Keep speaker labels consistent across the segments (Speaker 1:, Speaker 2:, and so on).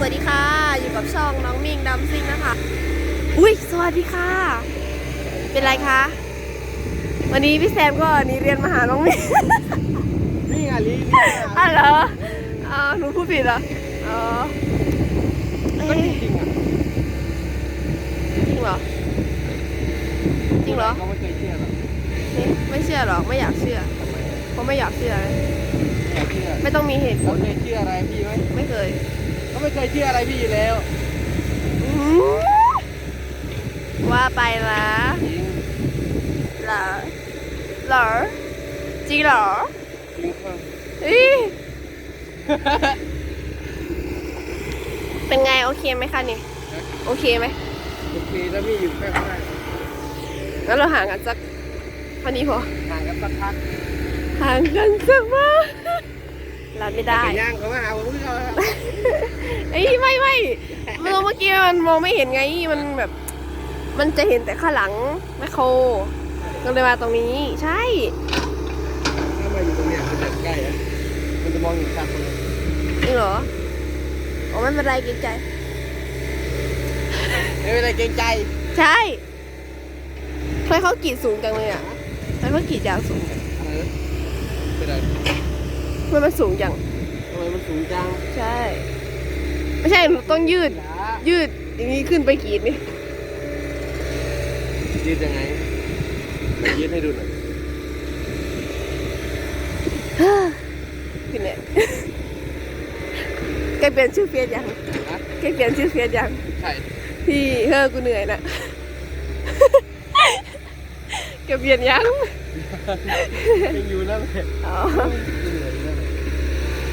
Speaker 1: สวัสดีค่ะ อยู่กับช่องน้องมิงดัมซิงนะคะ อุ้ยสวัสดีค่ะ เป็นไรคะ วันนี้พี่แซมก็หนี่เรียนมาหาน้องมิง
Speaker 2: นี่ไงลิ
Speaker 1: อ๋อเหรออ๋อหนูพูดผิดเหรอ อ๋อเอ๊ะ
Speaker 2: จริงอะ
Speaker 1: จริงเหรอ จริงเหรอ
Speaker 2: ก็ไม่เคยเชื่อหรอก
Speaker 1: นี่ไม่เชื่อหรอกไม่อยากเชื่อ
Speaker 2: ทำไมอะ
Speaker 1: เพราะไม่อยากเชื่อ
Speaker 2: ไม่อยากเชื่อ
Speaker 1: ไม่ต้องมีเหตุผ
Speaker 2: เขา
Speaker 1: ล
Speaker 2: เคยเชื่ออะไรพี่ไหม
Speaker 1: ไม่เคย
Speaker 2: เขาไม่เคยเชื่ออะไรพี่อยู่แล้ว
Speaker 1: อื้อหือว่าไปนะ
Speaker 2: จริง
Speaker 1: เหรอเหรอจริงเหรอ
Speaker 2: จริงครับ
Speaker 1: อีเป็นไงโอเคไหมคะนี่ โอเคไหม
Speaker 2: โอเคแล้วพี่อยู่ใกล้
Speaker 1: งั้นเราห่างกันสักเท่านี้พอ
Speaker 2: ๆห่างกันสักพัก
Speaker 1: ห่างกันสักมาก รับไม่ได้
Speaker 2: ไก่ย่างเขามาหาผมพี่เขา
Speaker 1: เอ้ยไม่ไม่เมื่อเมื่อกี้มันมองไม่เห็นไงมันแบบ มันจะเห็นแต่ข้างหลังแมคโครก็เลยมาตรงนี้ใช่
Speaker 2: ถ้ามาอยู่ตรงเนี้ยมันจะใกล้อะมันจะมองเห็นชัดเลย
Speaker 1: จริงเหรออ๋อไม่เป็นไรเกรงใจ
Speaker 2: ไม่เป็นไรเกรงใจ
Speaker 1: ใช่ทำไมเขากรีดสูงจังเลยอะทำไมเขากรีดยางสูงจัง
Speaker 2: เออเป็นไร
Speaker 1: ทำไมมันสูงจัง
Speaker 2: ทำไมมันสูงจัง
Speaker 1: ใช่ ไม่ใช่หนูต้องยืด
Speaker 2: จ๋า
Speaker 1: ยืดอย่างนี้ขึ้นไปกรีดนี่
Speaker 2: ยืดยังไงไหนยืดให้ดูหน่อย
Speaker 1: ขึ้นเนี่ยแกเปลี่ยนชื่อเฟียสยัง
Speaker 2: นะ
Speaker 1: แกเปลี่ยนชื่อเฟียสยัง
Speaker 2: ใช่
Speaker 1: พี่เฮ้อกูเหนื่อยนะแกเปลี่ยนยัง
Speaker 2: ยังอยู่นั่นแหละ
Speaker 1: อ๋อ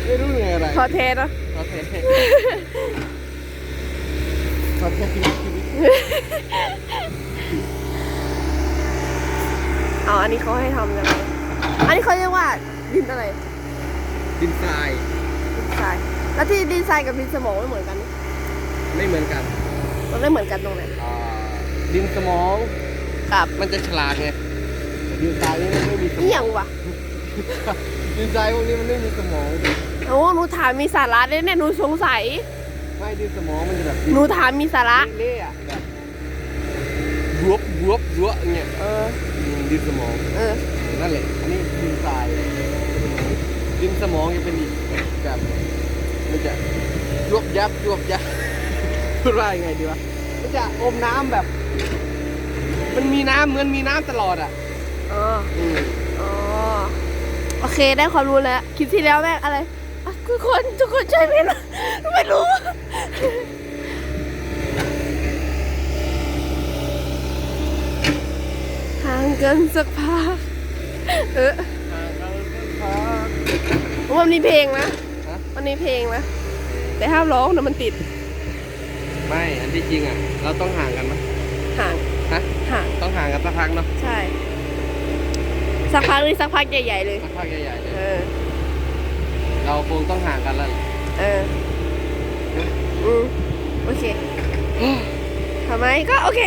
Speaker 2: ไม่รู้เหนื่อยอะไร
Speaker 1: พอเทสเนาะ
Speaker 2: โอเคขอแค่ชีวิตชีวิต
Speaker 1: อ๋ออันนี้เขาให้ทำยังไงอันนี้เขาเรียกว่าดินอะไร
Speaker 2: ดินทราย
Speaker 1: ดินทราย แล้วที่ดินทรายกับดินสมองไม่เหมือนกันนี่
Speaker 2: ไม่เหมือนกัน
Speaker 1: มันไม่เหมือนกันตรงไหน
Speaker 2: อ่าดินสมอง
Speaker 1: กับ
Speaker 2: มันจะฉลาดไงแต่ดินทรายนี่มันไม่มีสม
Speaker 1: นี่
Speaker 2: อ
Speaker 1: ยังงวะ
Speaker 2: ดินทรายพวกนี้มันไม่มีสมอง
Speaker 1: โอ้หนูถามมีสาระเลยเนี่ยหนูสงสัย
Speaker 2: ไม่ดินสมองมันจะแบบ
Speaker 1: หนูถามมีสาระ
Speaker 2: เละๆอะแบบบวบบวบบวบอย่างเงี้ย
Speaker 1: เออ
Speaker 2: อืมดินสมอง
Speaker 1: เออ
Speaker 2: นั่นแหละ อันนี้ดินทราย ดินสมองจะเป็นอีกแบบมันจะยวบยับยวบยับ พูดว่ายังไงดีวะ มันจะอมน้ำแบบ มันมีน้ำเหมือนมีน้ำตลอดอะ
Speaker 1: อ๋อ
Speaker 2: อืม
Speaker 1: อ๋อโอเคได้ความรู้แล้วคลิปที่แล้วแม่งอะไรอะ ทุกคนทุกคนช่วยไม่รู้ไม่รู้ห่างกันสักพักเออ
Speaker 2: ห่างกันสักพัก
Speaker 1: มันมีเพลงนะ
Speaker 2: ฮะ
Speaker 1: มันมีเพลงนะแต่ห้ามร้องนะมันติด
Speaker 2: ไม่อันที่จริงอะ เราต้องห่างกันไหม
Speaker 1: ห่าง
Speaker 2: ฮะ
Speaker 1: ห่าง
Speaker 2: ต้องห่างกันสักพักเนาะ
Speaker 1: ใช่ สักพักนี่สักพักใหญ่ๆเลย
Speaker 2: สักพักใหญ่ๆเล
Speaker 1: เอยอ
Speaker 2: เราคงต้องห่างกันแล้วแหละ
Speaker 1: เอออืมโอเคทำไมก็โอเค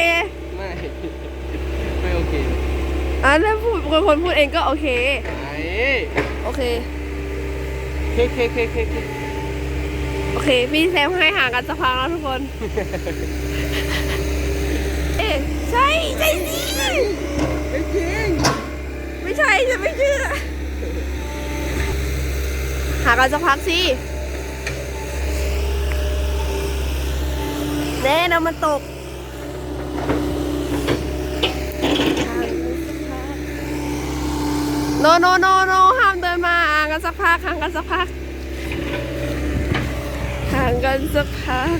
Speaker 2: ไม่ ไม่โอเค
Speaker 1: อะแล้วพูดคนคนพูดเองก็โอเค
Speaker 2: ไหน
Speaker 1: โอเค
Speaker 2: เคเคเคเคเค
Speaker 1: โอเค พี่แซมให้ห่างกันสักพักแล้วทุกคน เอ๊ะใช่ ใช่สิ
Speaker 2: ไม่จริง
Speaker 1: ไม่ใช่จะไม่เชื่อห่างกันสักพักสิแน่นะมันตกโนโนโนโนห้ามเดินมาห่างกันสักพักห่างกันสักพักห่างกันสักพัก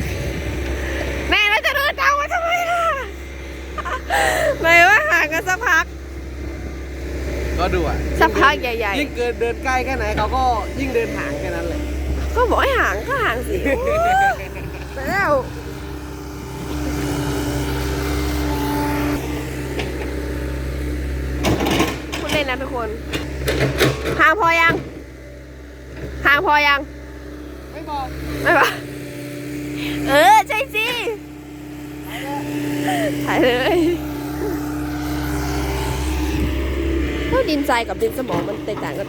Speaker 1: แม่เราจะเดินตามมาทำไมล่ะไหนว่าห่างกันสักพัก
Speaker 2: ก็ดูอะ
Speaker 1: สักพักใหญ่ๆ
Speaker 2: ยิ่งเกินเดินใกล้แค่ไหนเขาก็ยิ่งเดินห่างแค่นั้นเลย
Speaker 1: ก็บอกให้ห่างก็ห่างสิไปแล้วพูดเล่นนะทุกคน ห่างพอยัง ห่างพอยัง
Speaker 2: ไม่บอก
Speaker 1: ไม่ปะเออ ใช่สิถ่ายเลย ดินทรายกับดินสมองมันแตกต่างกัน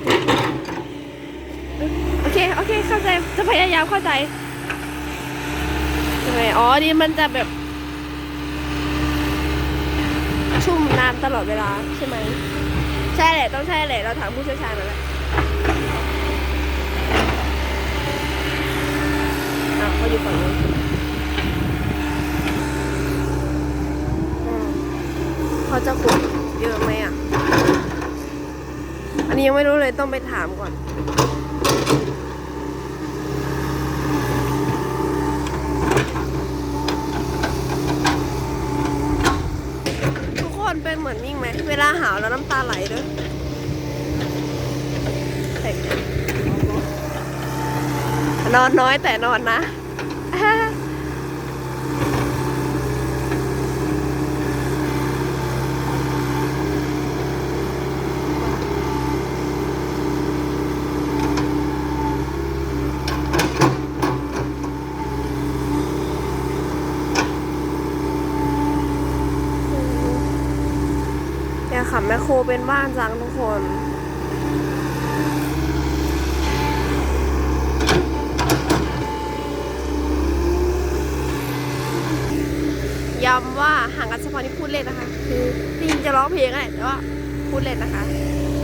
Speaker 1: โอเค โอเค เข้าใจ จะพยายามเข้าใจไงอ๋อดินมันจะแบบ ชุ่มน้ำตลอดเวลาใช่ไหม ใช่แหละ ต้องใช่แหละ เราถามผู้เชี่ยวชาญมาแล้วอะเขาอยู่ฝั่งนู้นอืมเขาจะขุดเยอะไหมอะ อันนี้ยังไม่รู้เลยต้องไปถามก่อน ทุกคนเป็นเหมือนมิ่งไหม เวลาหาวแล้วน้ำตาไหลด้วยเฮ้ยนอนน้อยแต่นอนนะ อยากขับแมคโครเป็นบ้านจังทุกคนย้ำว่าห่างกันเฉพาะนี่พูดเล่นนะคะ คือจริงจะร้องเพลงอะไรแต่ว่าพูดเล่นนะคะ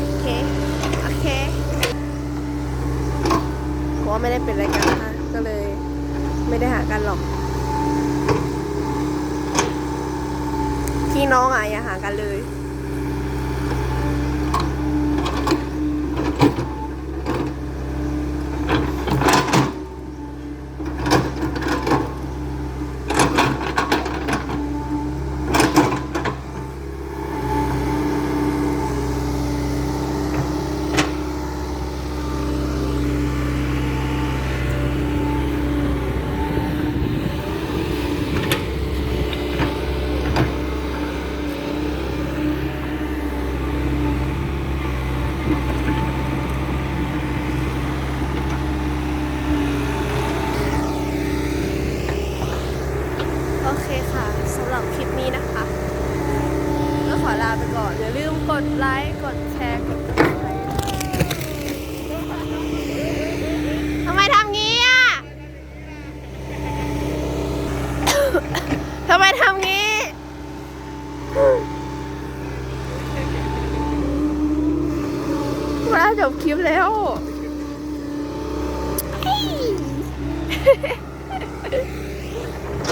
Speaker 1: โอเค โอเคเพราะว่าไม่ได้เป็นรายการนะคะ ก็เลยไม่ได้หากันหรอก พี่น้องอะอย่าห่างกันเลย โอเคค่ะสำหรับคลิปนี้นะคะ ก็ขอลาไปก่อน อย่าลืมกดไลค์ กดแชร์ กด subscribe ทำไมทำงี้อะ ทำไมทำงี้ มาจบคลิปแล้ว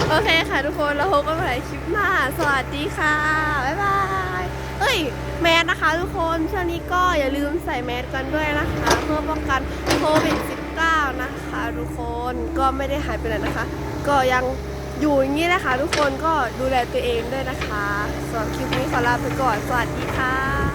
Speaker 1: โอเคค่ะทุกคนแล้วพบกันใหม่คลิปหน้า สวัสดีค่ะ บ๊ายบาย เอ้ย แมสนะคะทุกคนช่วงนี้ก็อย่าลืมใส่แมสกันด้วยนะคะ เพื่อป้องกันโควิด -19 นะคะ ทุกคนก็ไม่ได้หายไปไหนนะคะ ก็ยังอยู่อย่างนี้นะคะ ทุกคนก็ดูแลตัวเองด้วยนะคะสำหรับคลิปนี้ขอลาไปก่อน สวัสดีค่ะ